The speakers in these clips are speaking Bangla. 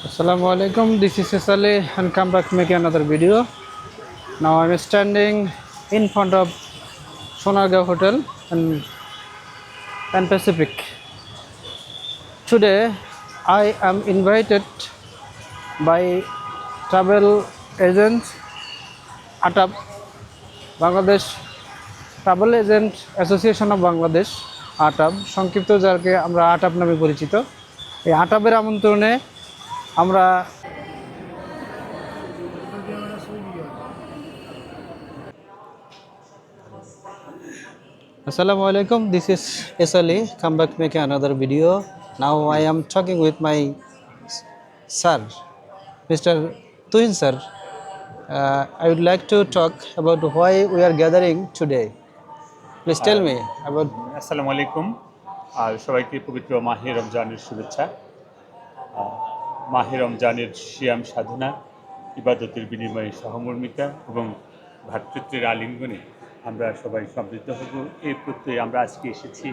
Assalamu alaikum. This is Sesali and come back make another video. Now I'm standing in front of Sonargaon Hotel and Pan Pacific. Today I am invited by travel agent ATAP Bangladesh travel agent association of Bangladesh ATAB সংক্ষিপ্ত যাকে আমরা আটাব নামে পরিচিত এই আটাবের আমন্ত্রণে আমরা আসসালামু আলাইকুম this is S Ali come back make another video now I am talking with my sir mister Tuhin sir I would like to talk about why we are gathering today please tell me about আসসালামু আলাইকুম আর সবাইকে পবিত্র মাহির রমজানের শুভেচ্ছা। uh, মাহে রমজানের শিয়াম সাধনা, ইবাদতের বিনিময়ে সহমর্মিতা এবং ভ্রাতৃত্বের আলিঙ্গনে আমরা সবাই সমৃদ্ধ হব। এই প্রত্যয়ে আমরা আজকে এসেছি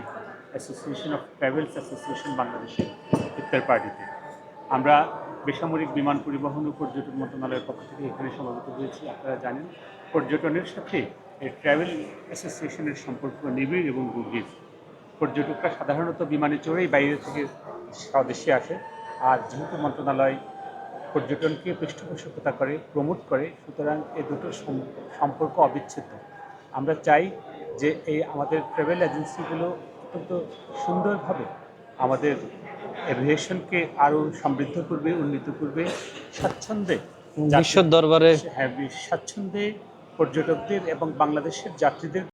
অ্যাসোসিয়েশন অফ ট্রাভেলস অ্যাসোসিয়েশন বাংলাদেশের ইফতার পার্টিতে। আমরা বেসামরিক বিমান পরিবহন ও পর্যটন মন্ত্রণালয়ের পক্ষ থেকে এখানে সমবেত হয়েছি, আপনারা জানেন। পর্যটনের সাথে এই ট্রাভেল অ্যাসোসিয়েশনের সম্পর্ক নিবিড় এবং গভীর। পর্যটকরা সাধারণত বিমানে চড়েই বাইরে থেকে স্বদেশে আসে। আর যেহেতু মন্ত্রণালয় পর্যটনকে পৃষ্ঠপোষকতা করে প্রমোট করে সুতরাং এ দুটো সম্পর্ক অবিচ্ছেদ্য। আমরা চাই যে এই আমাদের ট্রাভেল এজেন্সিগুলো অত্যন্ত সুন্দরভাবে আমাদের এভিয়েশনকে আরও সমৃদ্ধ করবে উন্নীত করবে স্বাচ্ছন্দ্যে বিশ্ব দরবারে হ্যাঁ স্বাচ্ছন্দ্যে পর্যটকদের এবং বাংলাদেশের যাত্রীদের